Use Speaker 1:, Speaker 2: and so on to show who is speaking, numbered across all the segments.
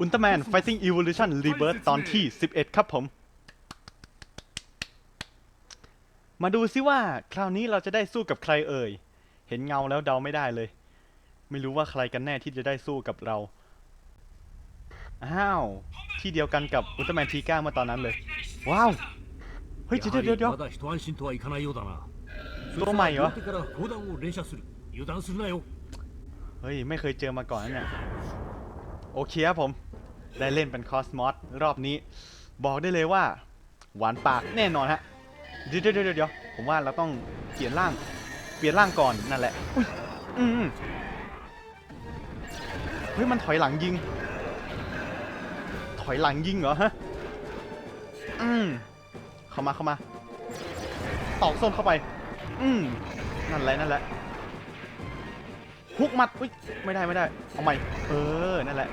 Speaker 1: อุลตร้าแมน Fighting Evolution Rebirth ตอนที่ 11 ครับผม มาดูซิว่าคราวนี้เราจะได้สู้กับใครเอ่ย เห็นเงาแล้วเดาไม่ได้เลย ไม่รู้ว่าใครกันแน่ที่จะได้สู้กับเรา อ้าว ที่เดียวกันกับอุลตร้าแมนทีก้าเมื่อตอนนั้นเลย ว้าว เฮ้ยเดี๋ยวเดี๋ยวเดี๋ยว
Speaker 2: ตัวใหม่เหรอ
Speaker 1: เฮ้ย ไม่เคยเจอมาก่อนเนี่ย โอเคครับผม ได้เล่นเป็นคอสมอสรอบนี้ บอกได้เลยว่า หวานปากแน่นอนฮะ เดี๋ยวเดี๋ยวเดี๋ยวผมว่าเราต้องเปลี่ยนร่าง เปลี่ยนร่างก่อนนั่นแหละอุ้ยอืมเฮ้ยมันถอยหลังยิง ถอยหลังยิงเหรอฮะ อืมเข้ามาเข้ามา ตอกส้นเข้าไป อืมนั่นแหละนั่นแหละฮุกมัด อุ้ย ไม่ได้ไม่ได้ เอาใหม่ เออ นั่นแหละ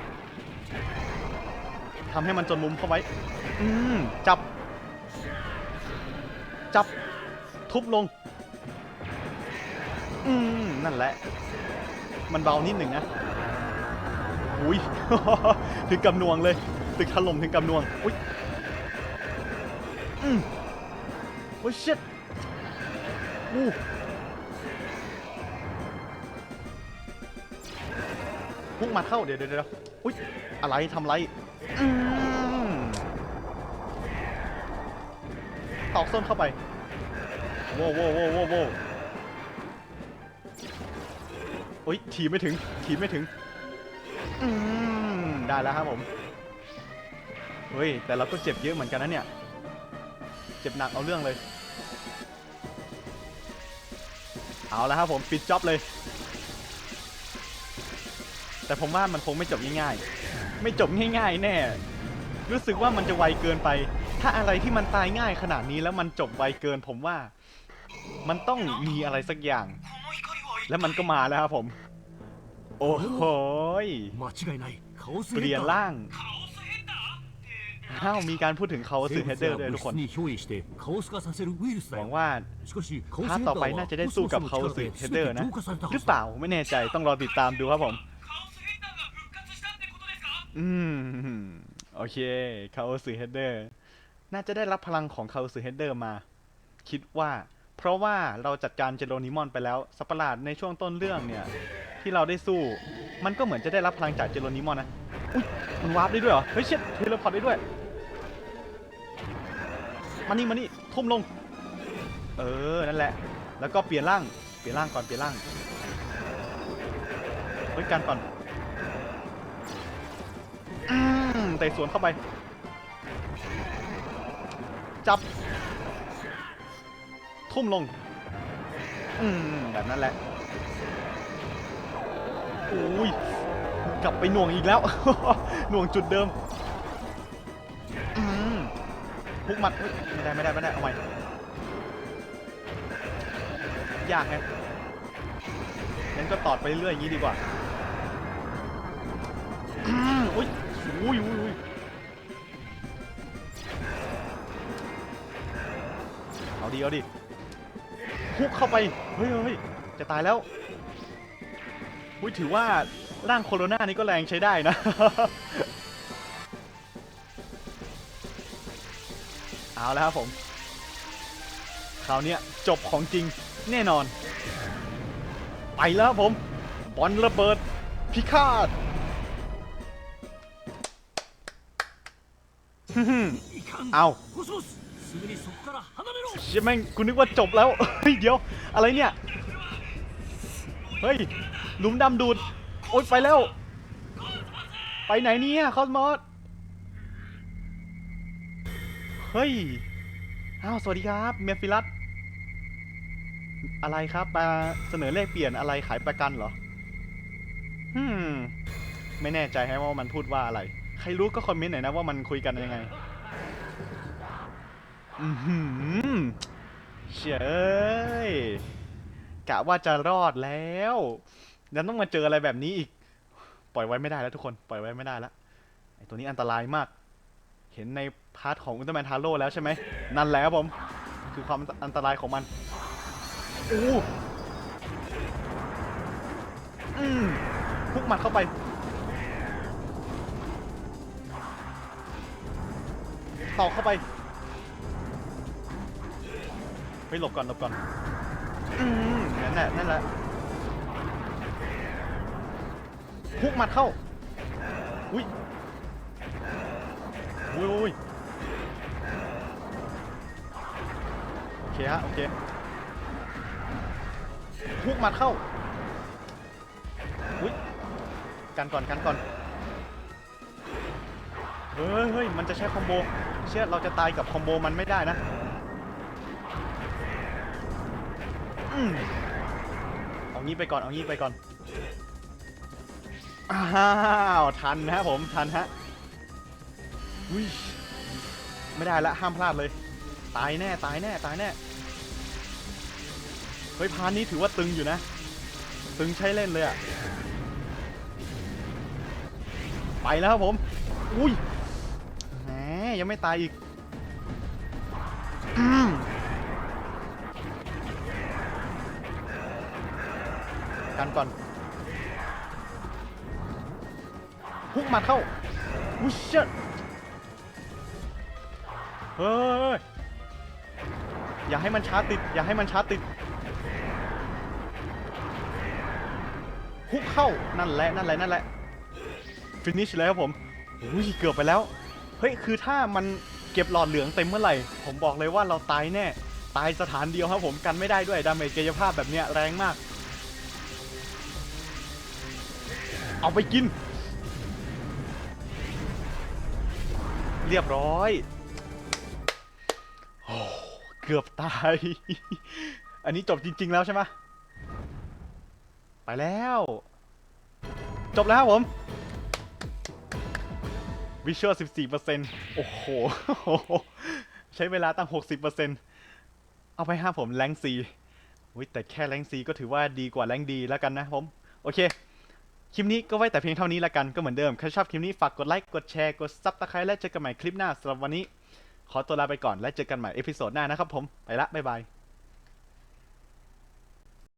Speaker 1: ำให้มันจนมุมเข้าไว้ อืมจับ จับ ทุบลง อืมนั่นแหละ มันเบานิดหนึ่งนะอุ้ย ถึงกำนวงเลย ตึกถล่มถึงกำนวง อุ้ย อืมโอ้ย shit อู้พุ่งมาเข้าเดี๋ยวเดี๋ยวเดี๋ยวอุ๊ยอะไรทำไร ตอกส้นเข้าไปโว้วโว้วโว้วโว้วโว้วอุ๊ยทีไม่ถึงทีไม่ถึงอืมได้แล้วครับผมเฮ้ยแต่เราก็เจ็บเยอะเหมือนกันนะเนี่ย เจ็บหนักเอาเรื่องเลย เอาแล้วครับผมปิดจ็อบเลย แต่ผมว่ามันคงไม่จบง่ายๆ ไม่จบง่าย ๆ แน่ รู้สึกว่ามันจะไวเกินไป ถ้าอะไรที่มันตายง่ายขนาดนี้แล้วมันจบไวเกินผมว่า มันต้องมีอะไรสักอย่าง และมันก็มาแล้วครับผม โอ้โหเปลี่ยนร่างอ้าวมีการพูดถึงเขาสื่อเฮดเดอร์ด้วยทุกคนหวังว่าภา
Speaker 2: ค
Speaker 1: ต่อไปน่าจะได้สู้กับเขาสื่อเฮเดอร์นะ หรือเปล่าไม่แน่ใจต้องรอติดตามดูครับผม อืม โอเคคาโอสึเฮดเดอร์ น่าจะได้รับพลังของคาโอสึเฮดเดอร์มา คิดว่า เพราะว่าเราจัดการเจโรนิมอนไปแล้วสัตว์ประหลาดในช่วงต้นเรื่องเนี่ย ที่เราได้สู้ มันก็เหมือนจะได้รับพลังจากเจโรนิมอนนะ อุ้ยมันวาร์ปได้ด้วยเหรอ เฮ้ยเช็ดเทเลพอร์ตได้ด้วย มานี่มานี่ทุ่มลง เออ นั่นแหละ แล้วก็เปลี่ยนร่าง เปลี่ยนร่างก่อน เปลี่ยนร่างเฮ้ยการก่อน มเตะสวนเข้าไป จับ ทุ่มลง อืม แบบนั้นแหละโอ้ยกลับไปหน่วงอีกแล้ว หน่วงจุดเดิมอืมพุกหมัดไม่ได้ไม่ได้ไม่ได้เอาใหม่ยากไงงั้นก็ตอดไปเรื่อยอย่างนี้ดีกว่าอืมอุ้ยอุ้ยอุ้ย ดิเอาดิคุกเข้าไป เฮ้ยเฮ้ยจะตายแล้วอุ้ยถือว่าร่างโคโรนานี้ก็แรงใช้ได้นะ เอาแล้วครับผม คราวนี้จบของจริงแน่นอน ไปแล้วผม บอลระเบิด พิฆาตเอา เช่ยแม่งกูนึกว่าจบแล้ว เฮ้ยเดี๋ยว อะไรเนี่ย เฮ้ยหลุมดำดูด โอ๊ยไปแล้ว ไปไหนเนี่ยคอสมอส เฮ้ย อ้าว สวัสดีครับ เมฟิลัส อะไรครับมาเสนอเลขเปลี่ยนอะไรขายประกันเหรอฮึมไม่แน่ใจฮะว่ามันพูดว่าอะไร ใครรู้ก็คอมเมนต์หน่อยนะว่ามันคุยกันยังไง อือหือเฉยกะว่าจะรอดแล้วแล้วต้องมาเจออะไรแบบนี้อีก ปล่อยไว้ไม่ได้แล้วทุกคน ปล่อยไว้ไม่ได้แล้วไอตัวนี้อันตรายมาก เห็นในพาร์ทของอุลตร้าแมนทาโร่แล้วใช่ไหม นั่นแหละครับผม คือความอันตรายของมันอู้อืมพุกหมัดเข้าไปตอเข้าไป เฮ้ยหลบก่อนหลบก่อนอืมนั่นแหละนั่นแหละพุกหมัดเข้า อุ้ยอุ้ยอุ้ยโอเคฮะโอเคพุกหมัดเข้า อุ้ยกันก่อนกันก่อน เฮ้ยเฮ้ยมันจะใช้คอมโบ เชื่อเราจะตายกับคอมโบมันไม่ได้นะ เอางี้ไปก่อน เอางี้ไปก่อน อ้าวทันนะผมทันฮะอุ้ยไม่ได้ละห้ามพลาดเลย ตายแน่ตายแน่ตายแน่เฮ้ยพานนี้ถือว่าตึงอยู่นะ ตึงใช้เล่นเลยอะไปแล้วครับผม อุ้ยแหมยังไม่ตายอีกอืม กันก่อนพุกมัดเข้าอุ้ยเชิดเฮ้ย อย่าให้มันชาร์จติด อย่าให้มันชาร์จติดฮุกเข้า นั่นแหละ นั่นแหละ นั่นแหละ ฟินิชแล้วครับผมอุ้ยเกือบไปแล้ว เฮ้ย คือถ้ามันเก็บหลอดเหลืองเต็มเมื่อไหร่ ผมบอกเลยว่าเราตายแน่ ตายสถานเดียวครับผม กันไม่ได้ด้วย ดาเมจกายภาพแบบเนี้ยแรงมาก เอาไปกิน เรียบร้อยโอ้เกือบตาย อันนี้จบจริง ๆ แล้วใช่ไหมไปแล้ว จบแล้วผมวิชวล14%โอ้โห ใช้เวลาตั้ง 60%เอาไปห้าผมแรงซีแต่แค่แรงซีก็ถือว่าดีกว่าแรงดีแล้วกันนะผม โอเค คลิปนี้ก็ไว้แต่เพียงเท่านี้ละกันก็เหมือนเดิมใครชอบคลิปนี้ฝากกดไลค์กดแชร์กดซับสไครต์และเจอกันใหม่คลิปหน้าสำหรับวันนี้ ขอตัวลาไปก่อนและเจอกันใหม่เอพิโซดหน้านะครับผมไปละบ๊ายบาย